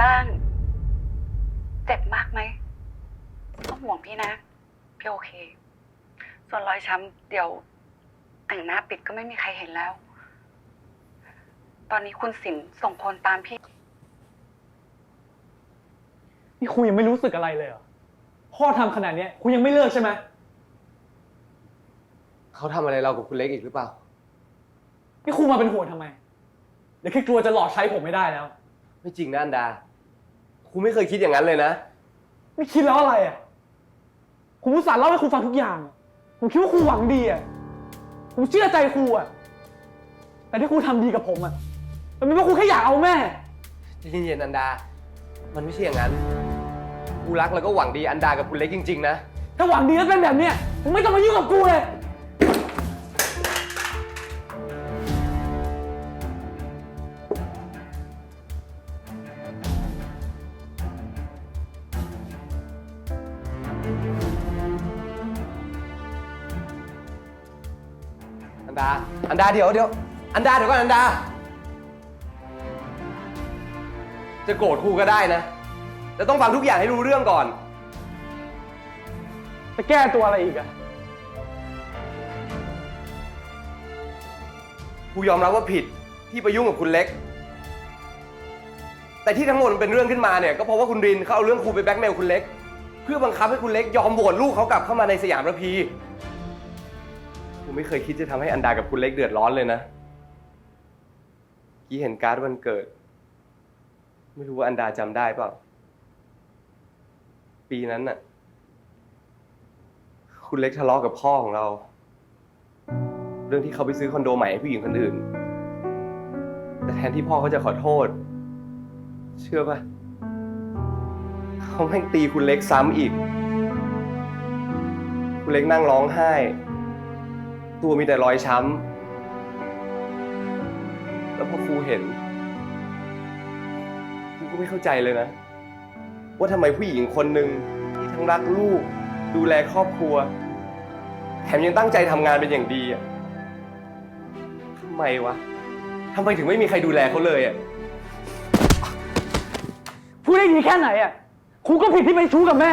บ้าง เจ็บมากไหมต้องห่วงพี่นะ พี่โอเค ส่วนรอยช้ำเดี๋ยวแต่งหน้าปิดก็ไม่มีใครเห็นแล้ว ตอนนี้คุณสินส่งคนตามพี่ นี่คุณยังไม่รู้สึกอะไรเลยเหรอ พ่อทำขนาดเนี้ยคุณยังไม่เลิกใช่ไหม เขาทำอะไรเรากับคุณเล็กอีกหรือเปล่า นี่คุณมาเป็นห่วงทำไม เดี๋ยวแค่กลัวจะหลอกใช้ผมไม่ได้แล้ว ไม่จริงนะอันดา คุณไม่เคยคิดอย่างนั้นเลยนะ ไม่คิดแล้วอะไรอะผมอุตส่าห์เล่าให้คุณฟังทุกอย่าง ผมคิดว่าคุณหวังดีอะผมเชื่อใจครูอะ แต่ที่ครูทำดีกับผมอะ มันเป็นเพราะครูแค่อยากเอาแม่ ใจเย็นๆอันดา มันไม่ใช่อย่างนั้น กูรักแล้วก็หวังดีอันดากับคุณเล็กจริง ๆ นะ ถ้าหวังดีแล้วเป็นแบบเนี้ยผมไม่ต้องมายุ่งกับกูเลย ดา อันดาเดี๋ยวเดี๋ยว อันดาเดี๋ยวก่อนอันดา จะโกรธครูก็ได้นะ แต่ต้องฟังทุกอย่างให้รู้เรื่องก่อน จะแก้ตัวอะไรอีกอะครูยอมรับว่าผิดที่ไปยุ่งกับคุณเล็ก แต่ที่ทั้งหมดมันเป็นเรื่องขึ้นมาเนี่ยก็เพราะว่าคุณรินเขาเอาเรื่องครูไปแบล็กเมลคุณเล็ก เพื่อบังคับให้คุณเล็กยอมโหวตลูกเขากลับเข้ามาในสยามระพีครู ไม่เคยคิดจะทำให้อันดากับคุณเล็กเดือดร้อนเลยนะ กี้เห็นการ์ดวันเกิด ไม่รู้ว่าอันดาจำได้เปล่า ปีนั้นน่ะ คุณเล็กทะเลาะกับพ่อของเรา เรื่องที่เขาไปซื้อคอนโดใหม่ให้ผู้หญิงคนอื่น แต่แทนที่พ่อเขาจะขอโทษ เชื่อปะเขาแม่งตีคุณเล็กซ้ำอีก คุณเล็กนั่งร้องไห้ ตัวมีแต่รอยช้ำ แล้วพอครูเห็น ครูก็ไม่เข้าใจเลยนะ ว่าทำไมผู้หญิงคนหนึ่งที่ทั้งรักลูก ดูแลครอบครัว แถมยังตั้งใจทำงานเป็นอย่างดีอะทำไมวะทำไมถึงไม่มีใครดูแลเขาเลยอะพูดได้ดีแค่ไหนอะครูก็ผิดที่ไปชู้กับแม่